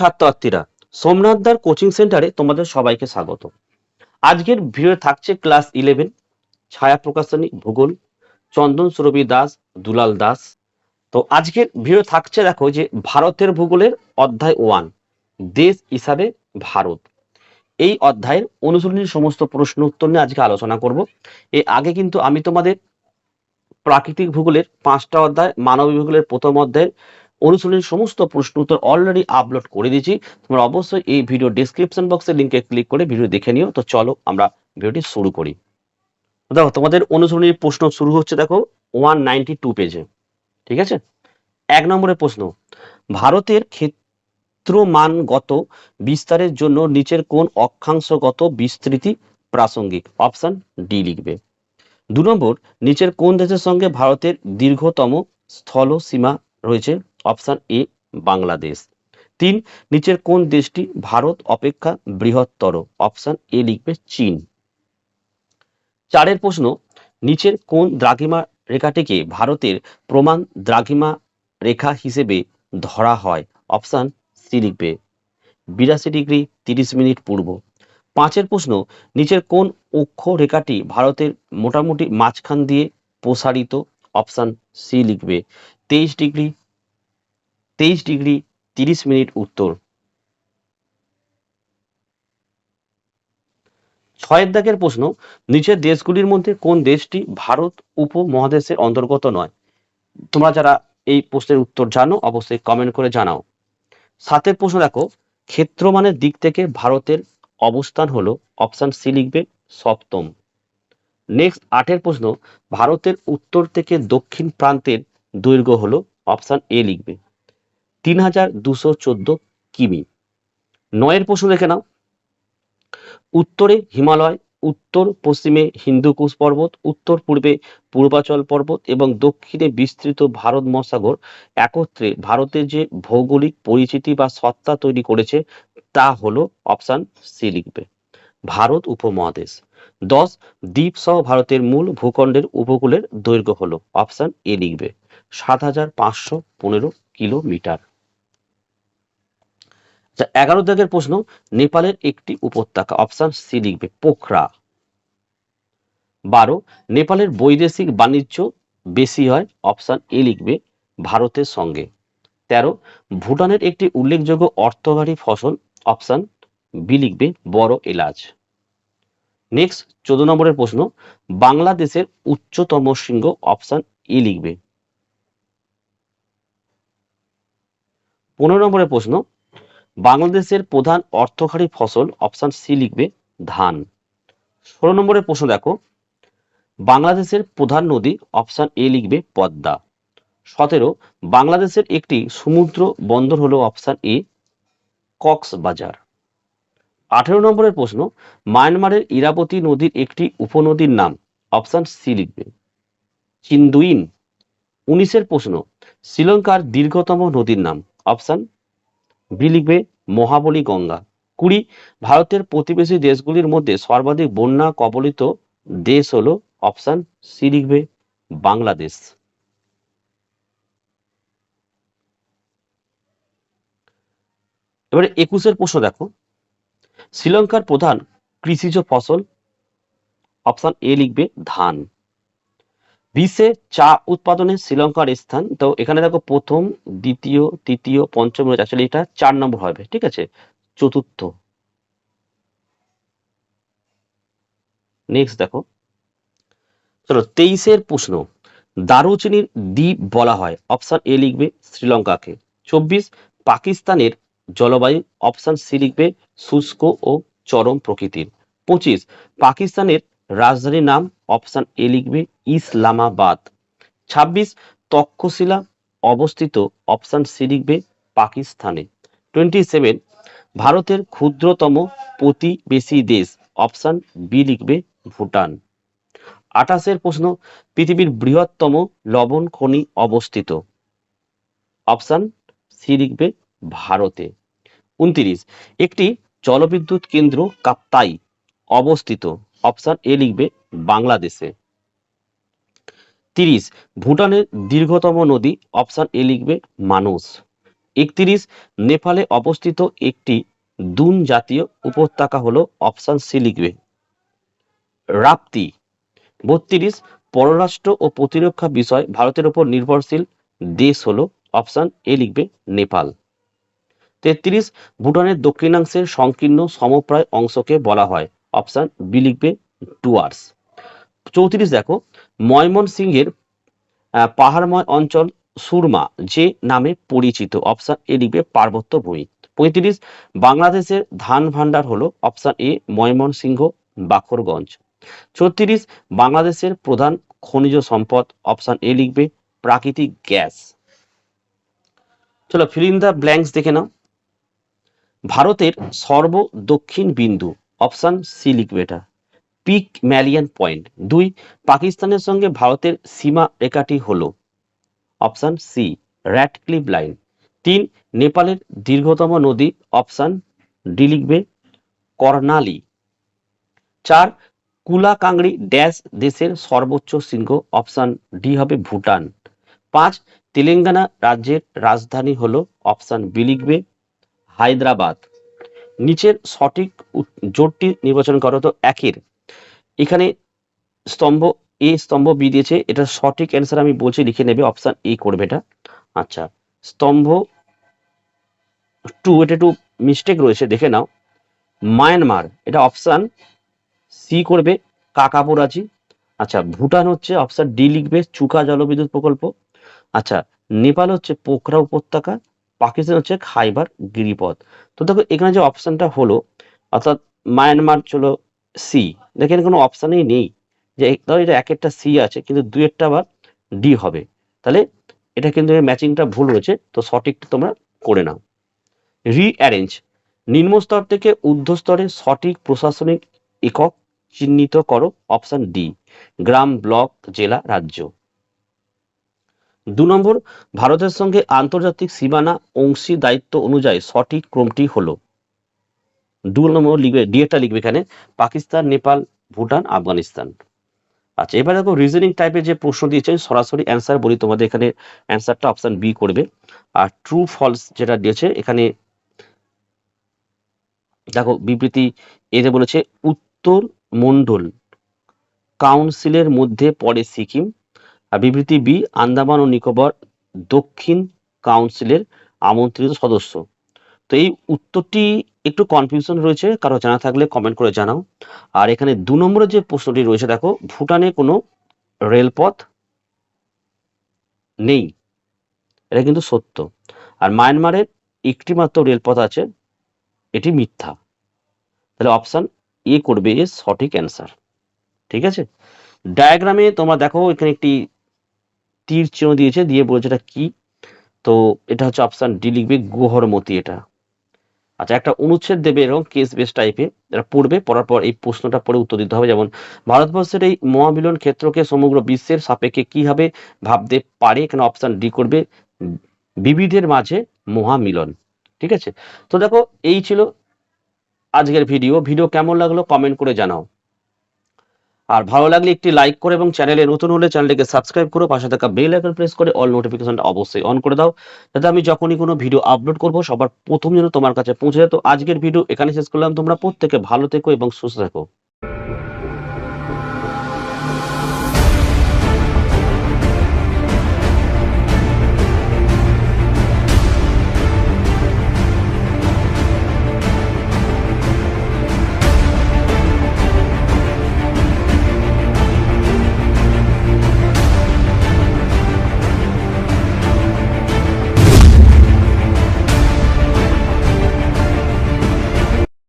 ছাত্রছাত্রীরা, সোমনাথদার কোচিং সেন্টারে তোমাদের সবাইকে স্বাগত। আজকের ভিডিও থাকছে ক্লাস ইলেভেন, ছায়া প্রকাশনী, ভূগোল, চন্দন সুরভি দাস, দুলাল দাস। তো আজকের ভিডিও থাকছে দেখো যে ভারতের ভূগোলের অধ্যায় ওয়ান, দেশ হিসাবে ভারত। এই অধ্যায়ের অনুশীলনীর সমস্ত প্রশ্ন উত্তর নিয়ে আজকে আলোচনা করব। এর আগে কিন্তু আমি তোমাদের প্রাকৃতিক ভূগোলের পাঁচটা অধ্যায় মানবিক ভূগোলের প্রথম অধ্যায়ের অনুশীলনের সমস্ত প্রশ্ন উত্তর অলরেডি আপলোড করে দিয়েছি। তোমরা অবশ্যই এই ভিডিও ডিসক্রিপশন বক্সের লিঙ্কে ক্লিক করে ভিডিও দেখে নিও। তো চলো আমরা ভিডিওটি শুরু করি। দেখো, তোমাদের অনুশীলনীর প্রশ্ন শুরু হচ্ছে, দেখো ওয়ান নাইনটি টু পেজে ঠিক আছে? এক নম্বরের প্রশ্ন, ভারতের ক্ষেত্রমানগত বিস্তারের জন্য নিচের কোন অক্ষাংশগত বিস্তৃতি প্রাসঙ্গিক? অপশন ডি লিখবে। দু নম্বর, নিচের কোন দেশের সঙ্গে ভারতের দীর্ঘতম স্থল সীমা রয়েছে? Option A, Bangladesh. তিন, নিচের কোন দেশটি ভারত অপেক্ষা বৃহত্তর? অপশন এ লিখবে চীন। চারের প্রশ্ন, নিচের কোন দ্রাঘিমা রেখাটিকে ভারতের প্রমাণ দ্রাঘিমা রেখা হিসেবে ধরা হয়? অপশন সি লিখবে, বিরাশি ডিগ্রি তিরিশ মিনিট পূর্ব। পাঁচের প্রশ্ন, নিচের কোন অক্ষ রেখাটি ভারতের মোটামুটি মাঝখান দিয়ে প্রসারিত? অপশন সি লিখবে, তেইশ ডিগ্রি তেইশ ডিগ্রি তিরিশ মিনিট উত্তর। ছয়ের দাগের প্রশ্ন, নিচের দেশগুলির মধ্যে কোন দেশটি ভারত উপমহাদেশের অন্তর্গত নয়? তোমরা যারা এই প্রশ্নের উত্তর জানো, অবশ্যই কমেন্ট করে জানাও। সাতের প্রশ্ন দেখো, ক্ষেত্রমানের দিক থেকে ভারতের অবস্থান হলো অপশন সি লিখবে সপ্তম। নেক্সট আটের প্রশ্ন, ভারতের উত্তর থেকে দক্ষিণ প্রান্তের দৈর্ঘ্য হলো অপশন এ লিখবে। তিন হাজার দুশো চোদ্দ কিমি। নয়ের প্রশ্ন দেখে নাও। উত্তরে হিমালয়, উত্তর পশ্চিমে হিন্দুকুশ পর্বত, উত্তর পূর্বে পূর্বাচল পর্বত এবং দক্ষিণে বিস্তৃত ভারত মহাসাগর। একত্রে ভারতের যে ভৌগোলিক পরিচিতি বা সত্তা তৈরি করেছে, তা হলো অপশন সি লিখবে। ভারত উপমহাদেশ। দশ, দ্বীপ সহ ভারতের মূল ভূখণ্ডের উপকূলের দৈর্ঘ্য হলো। অপশন এ লিখবে। সাত হাজার পাঁচশো পনেরো কিলোমিটার। আচ্ছা এগারো দাগের প্রশ্ন, নেপালের একটি উপত্যকা অপশন সি লিখবে, পোখরা। বারো, নেপালের বৈদেশিক বাণিজ্য বেশি হয় অপশন এ লিখবে, ভারতের সঙ্গে। তেরো, ভুটানের একটি উল্লেখযোগ্য অর্থকারী ফসল অপশন বি লিখবে, বড় এলাচ। নেক্সট চোদ্দ নম্বরের প্রশ্ন, বাংলাদেশের উচ্চতম শৃঙ্গ অপশন ই লিখবে। পনেরো নম্বরের প্রশ্ন বাংলাদেশের প্রধান অর্থকারী ফসল অপশন সি লিখবে ধান। ষোলো নম্বরের প্রশ্ন দেখো। বাংলাদেশের প্রধান নদী অপশন এ লিখবে পদ্মা। সতেরো, বাংলাদেশের একটি সমুদ্র বন্দর হলো অপশন এ, কক্সবাজার। আঠেরো নম্বরের প্রশ্ন, মায়ানমারের ইরাবতী নদীর একটি উপনদীর নাম অপশন সি লিখবে। চিন্দুইন উনিশের প্রশ্ন, শ্রীলঙ্কার দীর্ঘতম নদীর নাম অপশন বি লিখবে মহাবলী গঙ্গা। কুড়ি, ভারতের প্রতিবেশী দেশগুলির মধ্যে সর্বাধিক বন্যা কবলিত দেশ হলো অপশান সি লিখবে বাংলাদেশ। এবারে একুশের প্রশ্ন দেখো। শ্রীলঙ্কার প্রধান কৃষিজ ফসল অপশান এ লিখবে ধান। বিশ্বে চা উৎপাদনে শ্রীলঙ্কার স্থান। তো এখানে দেখো প্রথম, দ্বিতীয়, তৃতীয়, পঞ্চম রয়েছে। আসলে এটা চার নম্বর হবে, ঠিক আছে? চতুর্থ। নেক্সট দেখো। চলো, তেইশের প্রশ্ন। দারুচিনির দ্বীপ বলা হয়। অপশন এ লিখবে শ্রীলঙ্কাকে। চব্বিশ, পাকিস্তানের জলবায়ু। অপশন সি লিখবে শুষ্ক ও চরম প্রকৃতির। পঁচিশ, পাকিস্তানের রাজধানীর নাম অপশন এ লিখবে ইসলামাবাদ। ছাব্বিশ, তক্ষশিলা অবস্থিত অপশন সি লিখবে পাকিস্তানে। টোয়েন্টি সেভেন ভারতের ক্ষুদ্রতম প্রতিবেশী দেশ অপশন বি লিখবে ভুটান। আঠাশের প্রশ্ন, পৃথিবীর বৃহত্তম লবণ খনি অবস্থিত। অপশন সি লিখবে ভারতে। উনত্রিশ, একটি জলবিদ্যুৎ কেন্দ্র কাপ্তাই অবস্থিত। অপশন এ লিখবে বাংলাদেশে। তিরিশ, ভুটানের দীর্ঘতম নদী, অপশন এ লিখবে মানুষ একত্রিশ, নেপালে অবস্থিত একটি দুন জাতীয় উপত্যকা হলো অপশন সি লিখবে রাপ্তি। বত্রিশ, পররাষ্ট্র ও প্রতিরক্ষা বিষয় ভারতের উপর নির্ভরশীল দেশ হলো অপশন এ লিখবে নেপাল। তেত্রিশ, ভুটানের দক্ষিণাংশের সংকীর্ণ সমপ্রায় অংশকে বলা হয় অপশন বি লিখবে ডুয়ার্স চৌত্রিশ দেখো ময়মনসিংহের আহ, পাহাড়ময় অঞ্চল সুরমা যে নামে পরিচিত। অপশান এ লিখবে পার্বত্য ভূমি। পঁয়ত্রিশ বাংলাদেশের ধান ভান্ডার হলো অপশান এ ময়মনসিংহ বাখরগঞ্জ। ছত্রিশ বাংলাদেশের প্রধান খনিজ সম্পদ অপশান এ লিখবে প্রাকৃতিক গ্যাস। চলো ফিল ইন দ্য ব্ল্যাঙ্কস দেখে নাও। ভারতের সর্ব দক্ষিণ বিন্দু অপশন সি লিখবে এটা। পিক ম্যালিয়ান পয়েন্ট। দুই, পাকিস্তানের সঙ্গে ভারতের সীমা রেখাটি হল। Option C Radcliffe line. তিন, নেপালের দীর্ঘতম নদী। অপশান ডি লিখবে কর্ণালী। চার, কুলাকাংড়ি ড্যাশ দেশের সর্বোচ্চ শৃঙ্গ। অপশান ডি হবে ভুটান। পাঁচ, তেলেঙ্গানা রাজ্যের রাজধানী হল। অপশান বি লিখবে হায়দ্রাবাদ। নিচের সঠিক জোটটি নির্বাচন করো তো একের। এখানে স্তম্ভ এ, স্তম্ভ বি দিয়েছে। এটা সঠিক অ্যান্সার আমি বলছি, লিখে নেবে অপশান এ করবে এটা। আচ্ছা স্তম্ভ টু এটা একটু মিস্টেক রয়েছে, দেখে নাও। মায়ানমার এটা অপশান সি করবে, কাকাপুরাচি। আচ্ছা ভুটান হচ্ছে অপশান ডি লিখবে, চুকা জলবিদ্যুৎ প্রকল্প। আচ্ছা নেপাল হচ্ছে পোখরা উপত্যকা। পাকিস্তান হচ্ছে খাইবার গিরিপথ। তো দেখো, এখানে যে অপশনটা হলো, অর্থাৎ মায়ানমার চলো সি, দেখেন কোনো অপশানেই নেই যে, ধরো এটা এক একটা সি আছে, কিন্তু দুই একটা আবার ডি হবে। তাহলে এটা কিন্তু ম্যাচিংটা ভুল হয়েছে তো সঠিকটা তোমরা করে নাও। রিঅ্যারেঞ্জ, নিম্ন স্তর থেকে ঊর্ধ্ব স্তরে সঠিক প্রশাসনিক একক চিহ্নিত করো, অপশান ডি, গ্রাম, ব্লক, জেলা, রাজ্য। দু নম্বর, ভারতের সঙ্গে আন্তর্জাতিক সীমানা অংশী দায়িত্ব অনুযায়ী সঠিক ক্রমটি হলো। দু নম্বর লিখবে ডিএটা লিখবে এখানে, পাকিস্তান, নেপাল, ভুটান, আফগানিস্তান। আচ্ছা এবার দেখো রিজনিং টাইপের যে প্রশ্ন দিয়েছে সরাসরি অ্যান্সার বলি, তোমাদের এখানে অ্যান্সারটা অপশন বি করবে। আর ট্রু ফলস যেটা দিয়েছে, এখানে দেখো বিবৃতি এতে বলেছে উত্তর মন্ডল কাউন্সিলের মধ্যে পড়ে সিকিম আর বিবৃতি বি, আন্দামান ও নিকোবর দক্ষিণ কাউন্সিলের আমন্ত্রিত সদস্য। তো এই উত্তরটি একটু কনফিউশন রয়েছে, কারও জানা থাকলে কমেন্ট করে জানাও। আর এখানে দু নম্বরের যে প্রশ্নটি রয়েছে, দেখো, ভুটানে কোনো রেলপথ নেই। এটা কিন্তু সত্য। আর মায়ানমারের একটি মাত্র রেলপথ আছে, এটি মিথ্যা। তাহলে অপশন এ করবে সঠিক অ্যান্সার ঠিক আছে? ডায়াগ্রামে তোমরা দেখো, এখানে একটি তীর চিহ্ন দিয়েছে, দিয়ে বলেছে এটা কি? তো এটা হচ্ছে অপশান ডি লিখবে গুহরমতি এটা। আচ্ছা একটা অনুচ্ছেদ দেবে এরকম কেস বেস টাইপে এটা পড়বে, পড়ার পর এই প্রশ্নটা পড়ে উত্তর দিতে হবে। যেমন, ভারতবর্ষের এই মহামিলন ক্ষেত্রকে সমগ্র বিশ্বের সাপেক্ষে কীভাবে ভাবতে পারে? এখানে অপশান ডি করবে, বিবিধের মাঝে মহামিলন। ঠিক আছে? তো দেখো, এই ছিল আজকের ভিডিও ভিডিও কেমন লাগল? কমেন্ট করে জানাও। আর ভালো লাগলে একটি লাইক করে এবং চ্যানেলে নতুন হলে চ্যানেলটিকে সাবস্ক্রাইব করো পাশে থাকা বেল আইকন প্রেস করে অল নোটিফিকেশনটা অবশ্যই অন করে দাও। যাতে আমি যখনই কোনো ভিডিও আপলোড করব, সবার প্রথম যেন তোমার কাছে পৌঁছে যায়। তো আজকের ভিডিও এখানে শেষ করলাম। তোমরা প্রত্যেকে ভালো থেকো এবং সুস্থ থেকো।